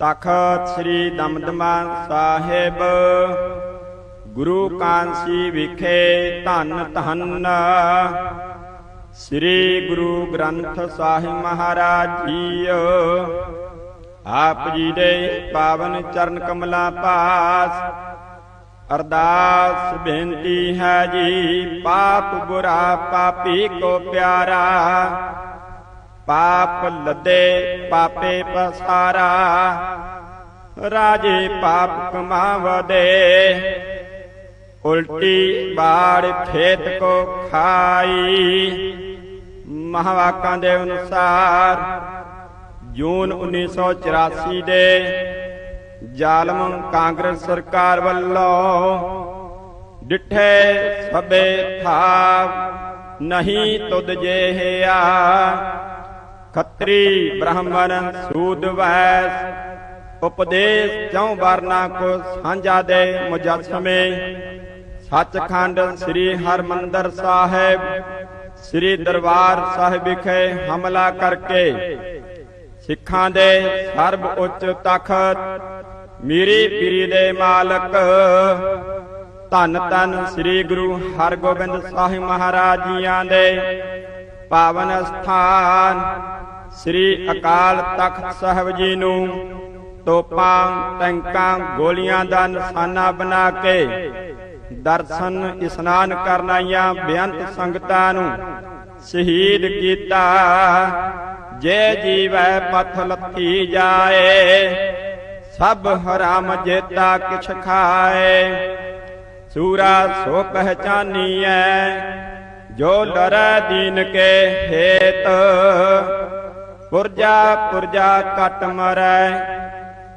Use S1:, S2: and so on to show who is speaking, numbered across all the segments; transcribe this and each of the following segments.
S1: ਤਖਤ ਸ੍ਰੀ ਦਮਦਮਾ ਸਾਹਿਬ। ਗੁਰੂ ਕਾਂਸੀ ਵਿਖੇ ਧੰਨ ਧੰਨ। ਸ੍ਰੀ ਗੁਰੂ ਗ੍ਰੰਥ ਸਾਹਿਬ ਮਹਾਰਾਜ ਜੀ ਆਪ ਜੀ ਦੇ ਪਾਵਨ ਚਰਨ ਕਮਲਾਂ ਪਾਸ। ਅਰਦਾਸ ਬੇਨਤੀ ਹੈ ਜੀ, ਪਾਪ ਬੁਰਾ, ਪਾਪੀ ਕੋ ਪਿਆਰਾ। ਪਾਪ ਲੱਦੇ, ਪਾਪੇ ਪਸਾਰਾ। ਰਾਜੇ ਪਾਪ ਕਮਾਵਦੇ। ਉਲਟੀ ਬਾੜ ਖੇਤ ਕੋ ਖਾਈ। ਮਹਾਵਾਕਾਂ ਦੇ ਅਨੁਸਾਰ ਜੂਨ 1984 ਦੇ ਜ਼ਾਲਮ ਕਾਂਗਰਸ ਸਰਕਾਰ ਵੱਲੋਂ ਡਿੱਠੇ ਸਭੇ ਥਾਪ ਨਹੀਂ ਤੁਧ ਜਿਹਿਆ। ਖੱਤਰੀ ਬ੍ਰਾਹਮਣ ਸੂਦ ਵੈਸ ਉਪਦੇਸ਼ ਚੌ ਵਰਨਾ ਕੋ ਸਾਂਝਾ ਦੇ ਮੁਜੱਸਮੇ। ਸੱਚਖੰਡ ਸ੍ਰੀ ਹਰਮੰਦਰ ਸਾਹਿਬ, ਸ੍ਰੀ ਦਰਬਾਰ ਸਾਹਿਬ ਵਿਖੇ ਹਮਲਾ ਕਰਕੇ ਸਿੱਖਾਂ ਦੇ ਸਰਬ ਉੱਚ ਤਖਤ ਮੀਰੀ ਪੀਰੀ ਦੇ ਮਾਲਕ ਧੰਨ ਧੰਨ ਸ੍ਰੀ ਗੁਰੂ ਹਰਗੋਬਿੰਦ ਸਾਹਿਬ ਮਹਾਰਾਜ ਜੀਆਂ ਦੇ ਪਾਵਨ ਅਸਥਾਨ ਸ੍ਰੀ ਅਕਾਲ ਤਖਤ ਸਾਹਿਬ ਜੀ ਨੂੰ ਤੋਪਾਂ, ਟੈਂਕਾਂ, ਗੋਲੀਆਂ ਦਾ ਨਿਸ਼ਾਨਾ ਬਣਾ ਕੇ ਦਰਸ਼ਨ, ਇਸ਼ਨਾਨ ਕਰਨ ਆਈਆਂ ਬੇਅੰਤ ਸੰਗਤਾਂ ਨੂੰ ਸ਼ਹੀਦ ਕੀਤਾ। ਜੇ ਜੀਵੈ ਪਥ ਲੱਥੀ ਜਾਏ, ਸਭ ਹਰਾਮ ਜੇਤਾ ਕਿਛ ਖਾਏ। ਸੂਰਾ ਸੋ ਪਹਿਚਾਨੀਐ ਜੋ ਡਰੈ ਦੀਨ ਕੇ ਹੇਤ ਪੁਰਜਾ ਪੁਰਜਾ ਕਟ ਮਰੈ,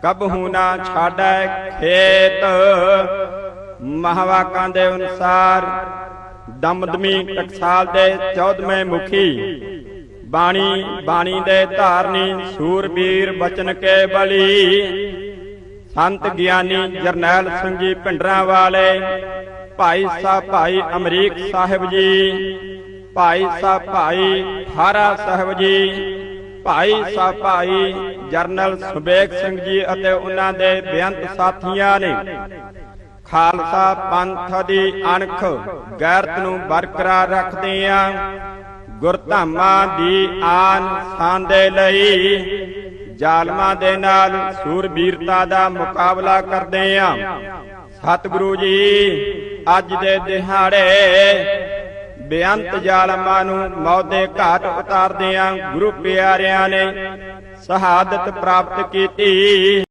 S1: ਕਬਹੂ ਨਾ ਛਾੜੈ ਖੇਤ। ਮਹਾਵਾਕਾਂ ਦੇ ਅਨੁਸਾਰ, ਦਮਦਮੀ ਟਕਸਾਲ ਦੇ 14ਵੇਂ ਮੁਖੀ, ਬਾਣੀ ਬਾਣੀ ਦੇ ਧਾਰਨੀ ਸੂਰਬੀਰ ਬਚਨ ਕੇ ਬਲੀ। ਸੰਤ ਗਿਆਨੀ ਜਰਨੈਲ ਸਿੰਘ ਜੀ ਪਿੰਡਰਾਂ ਵਾਲੇ ਭਾਈ ਸਾਹਿਬ ਭਾਈ ਅਮਰੀਕ ਸਾਹਿਬ ਜੀ। ਭਾਈ ਸਾਹਿਬ ਭਾਈ ਹਾਰਾ ਸਾਹਿਬ ਜੀ। ਭਾਈ ਸਾਹਿਬ ਭਾਈ ਜਰਨਲ ਸੁਬੇਗ ਸਿੰਘ ਜੀ ਅਤੇ ਉਹਨਾਂ ਦੇ ਬੇਅੰਤ ਸਾਥੀਆਂ ਨੇ ਖਾਲਸਾ ਪੰਥ ਦੀ ਅਣਖ ਗੈਰਤ ਨੂੰ ਬਰਕਰਾਰ ਰੱਖਦੇ ਰੱਖਦਿਆਂ ਗੁਰਧਾਮਾਂ ਦੀ ਆਨ ਸ਼ਾਨ ਦੇ ਲਈ ਜ਼ਾਲਮਾਂ ਦੇ ਨਾਲ ਸੂਰਬੀਰਤਾ ਦਾ ਮੁਕਾਬਲਾ ਕਰਦੇ ਆ ਸਤਿਗੁਰੂ ਜੀ, ਅੱਜ ਦੇ ਦਿਹਾੜੇ ਬੇਅੰਤ ਜ਼ਾਲਮਾਂ ਨੂੰ ਮੌਤ ਦੇ ਘਾਟ ਉਤਾਰਦਿਆਂ ਗੁਰੂ ਪਿਆਰਿਆਂ ਨੇ ਸ਼ਹਾਦਤ ਪ੍ਰਾਪਤ ਕੀਤੀ।